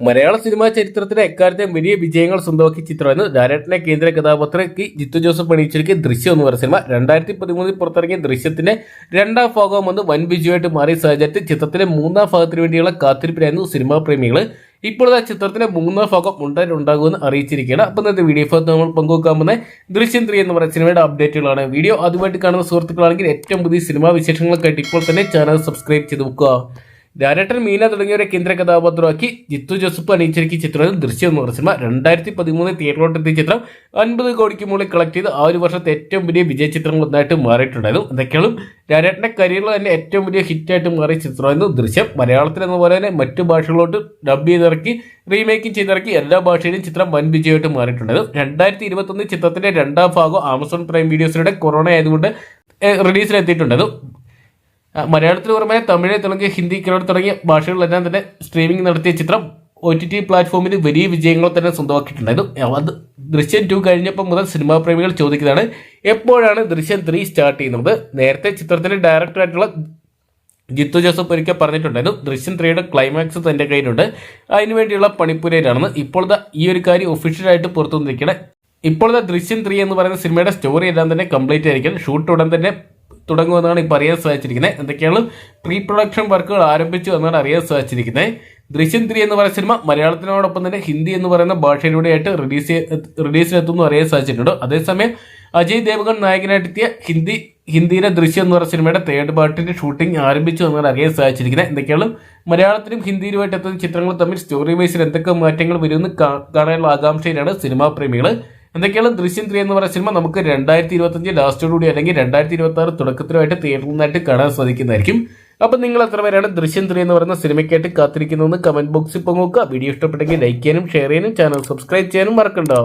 മലയാള cinema ചരിത്രത്തിലെ എക്കാലത്തെ വലിയ വിജയങ്ങൾ സ്വന്തമാക്കിയ ചിത്രമായിരുന്നു ധാരാട്ടിനെ കേന്ദ്ര കഥാപാത്രക്ക് ജിത്തു ജോസഫ് അണിയിച്ചിരിക്കുന്ന ദൃശ്യം എന്ന് പറയുന്ന സിനിമ. രണ്ടായിരത്തി പതിമൂന്നിൽ പുറത്തിറങ്ങിയ ദൃശ്യത്തിന്റെ രണ്ടാം ഭാഗം വന്ന് വൻ വിജയമായിട്ട് മാറിയ സാഹചര്യത്തിൽ ചിത്രത്തിലെ മൂന്നാം ഭാഗത്തിന് വേണ്ടിയുള്ള കാത്തിരിപ്പിലായിരുന്നു സിനിമാ പ്രേമികൾ ഇപ്പോൾ ആ ചിത്രത്തിന്റെ മൂന്നാം ഭാഗം ഉണ്ടായിട്ടുണ്ടാകുമെന്ന് അറിയിച്ചിരിക്കുകയാണ്. അപ്പം ഇന്നത്തെ വീഡിയോ ഭാഗത്ത് നമ്മൾ പങ്കുവെക്കാൻ പോകുന്ന ദൃശ്യം ത്രീ എന്ന് പറയുന്ന സിനിമയുടെ അപ്ഡേറ്റുകളാണ്. വീഡിയോ അതുമായിട്ട് കാണുന്ന സുഹൃത്തുക്കളാണെങ്കിൽ ഏറ്റവും പുതിയ സിനിമാ വിശേഷങ്ങൾക്കായിട്ട് ഇപ്പോൾ തന്നെ ചാനൽ സബ്സ്ക്രൈബ് ചെയ്ത് വെക്കുക. ഡയറക്ടർ മീന തുടങ്ങിയവരെ കേന്ദ്ര കഥാപാത്രമാക്കി ജിത്തു ജോസഫ് അണിയിച്ചിരിക്കുന്ന ചിത്രം ദൃശ്യം എന്ന് പറഞ്ഞ സിനിമ രണ്ടായിരത്തി പതിമൂന്ന് തിയേറ്ററിലോട്ടെത്തിയ ചിത്രം അൻപത് കോടിക്ക് മുകളിൽ കളക്ട് ചെയ്ത് ആ ഒരു വർഷത്തെ ഏറ്റവും വലിയ വിജയ ചിത്രങ്ങൾ ഒന്നായിട്ട് മാറിയിട്ടുണ്ടായിരുന്നു. എന്തൊക്കെയാണ് ഡയറക്ടറിന്റെ കരിയറിൽ തന്നെ ഏറ്റവും വലിയ ഹിറ്റായിട്ട് മാറിയ ചിത്രമായിരുന്നു ദൃശ്യം. മലയാളത്തിൽ എന്ന പോലെ തന്നെ മറ്റു ഭാഷകളോട്ട് ഡബ് ചെയ്തിറക്കി റീമേക്കിംഗ് ചെയ്തിറക്കി എല്ലാ ഭാഷയിലും ചിത്രം വൻ വിജയമായിട്ട് മാറിയിട്ടുണ്ടായിരുന്നു. രണ്ടായിരത്തി ഇരുപത്തൊന്ന് ചിത്രത്തിന്റെ രണ്ടാം ഭാഗം ആമസോൺ പ്രൈം വീഡിയോസിലൂടെ കൊറോണ ആയതുകൊണ്ട് റിലീസിലെത്തിയിട്ടുണ്ടായിരുന്നു മലയാളത്തിന് പുറമെ തമിഴ് തെലുങ്ക് ഹിന്ദി കന്നഡ തുടങ്ങിയ ഭാഷകളിലെല്ലാം തന്നെ സ്ട്രീമിംഗ് നടത്തിയ ചിത്രം ഒ ടി ടി പ്ലാറ്റ്ഫോമിൽ വലിയ വിജയങ്ങൾ തന്നെ സ്വന്തമാക്കിയിട്ടുണ്ടായിരുന്നു. അത് ദൃശ്യം ടു കഴിഞ്ഞപ്പോൾ മുതൽ സിനിമാ പ്രേമികൾ ചോദിക്കുന്നതാണ് എപ്പോഴാണ് ദൃശ്യം ത്രീ സ്റ്റാർട്ട് ചെയ്യുന്നത്? നേരത്തെ ചിത്രത്തിന്റെ ഡയറക്ടറായിട്ടുള്ള ജിത്തു ജോസഫ് ഒരിക്കൽ പറഞ്ഞിട്ടുണ്ടായിരുന്നു ദൃശ്യം ത്രീയുടെ ക്ലൈമാക്സ് തന്റെ കയ്യിലുണ്ട്. അതിനുവേണ്ടിയുള്ള പണിപ്പുരയിലാണെന്ന്. ഇപ്പോഴത്തെ ഈ ഒരു കാര്യം ഒഫീഷ്യലായിട്ട് പുറത്തു വന്നിരിക്കണേ ഇപ്പോഴത്തെ ദൃശ്യം ത്രീ എന്ന് പറയുന്ന സിനിമയുടെ സ്റ്റോറി എല്ലാം തന്നെ കംപ്ലീറ്റ് ആയിരിക്കും. ഷൂട്ട് ഉടൻ തന്നെ തുടങ്ങുമെന്നാണ് ഇപ്പോൾ അറിയാൻ സാധിച്ചിരിക്കുന്നത് എന്തൊക്കെയാണ്? പ്രീ പ്രൊഡക്ഷൻ വർക്കുകൾ ആരംഭിച്ചു എന്നാണ് അറിയാൻ സാധിച്ചിരിക്കുന്നത്. ദൃശ്യം ത്രീ എന്ന് പറയുന്ന സിനിമ മലയാളത്തിനോടൊപ്പം തന്നെ ഹിന്ദി എന്ന് പറയുന്ന ഭാഷയിലൂടെയായിട്ട് റിലീസ് റിലീസിനെത്തുമെന്ന് അറിയാൻ സാധിച്ചിട്ടുണ്ട്. അതേസമയം അജയ് ദേവഗൺ നായകനായിട്ടെത്തിയ ഹിന്ദി ഹിന്ദിയിലെ ദൃശ്യം എന്ന് പറയുന്ന സിനിമയുടെ തേർഡ് പാർട്ടിന്റെ ഷൂട്ടിംഗ് ആരംഭിച്ചു എന്നാണ് അറിയാൻ സാധിച്ചിരിക്കുന്നത്. എന്തൊക്കെയാണ്? മലയാളത്തിലും ഹിന്ദിയിലുമായിട്ട് എത്തുന്ന ചിത്രങ്ങൾ തമ്മിൽ സ്റ്റോറി വൈസിൽ എന്തൊക്കെ മാറ്റങ്ങൾ വരുമെന്ന് കാണാനുള്ള ആകാംക്ഷയിലാണ് സിനിമാ പ്രേമികൾ. എന്തൊക്കെയാണ് ദൃശ്യം ത്രീ എന്ന് പറയുന്ന സിനിമ? നമുക്ക് രണ്ടായിരത്തി ഇരുപത്തഞ്ച് ലാസ്റ്റോടുകൂടി അല്ലെങ്കിൽ രണ്ടായിരത്തി ഇരുപത്തി ആറ് തുടക്കത്തിലുമായിട്ട് തിയേറ്ററിൽ കാണാൻ സാധിക്കുന്നതായിരിക്കും. അപ്പം നിങ്ങൾ എത്ര പേരാണ് ദൃശ്യം ത്രീ എന്ന് പറയുന്ന സിനിമയ്ക്കായിട്ട് കാത്തിരിക്കുന്നതെന്ന് കമന്റ് ബോക്സിൽ പങ്കുവെക്കുക. വീഡിയോ ഇഷ്ടപ്പെട്ടെങ്കിൽ ലൈക്ക് ചെയ്യാനും ഷെയർ ചെയ്യാനും ചാനൽ സബ്സ്ക്രൈബ് ചെയ്യാനും മറക്കണ്ടോ.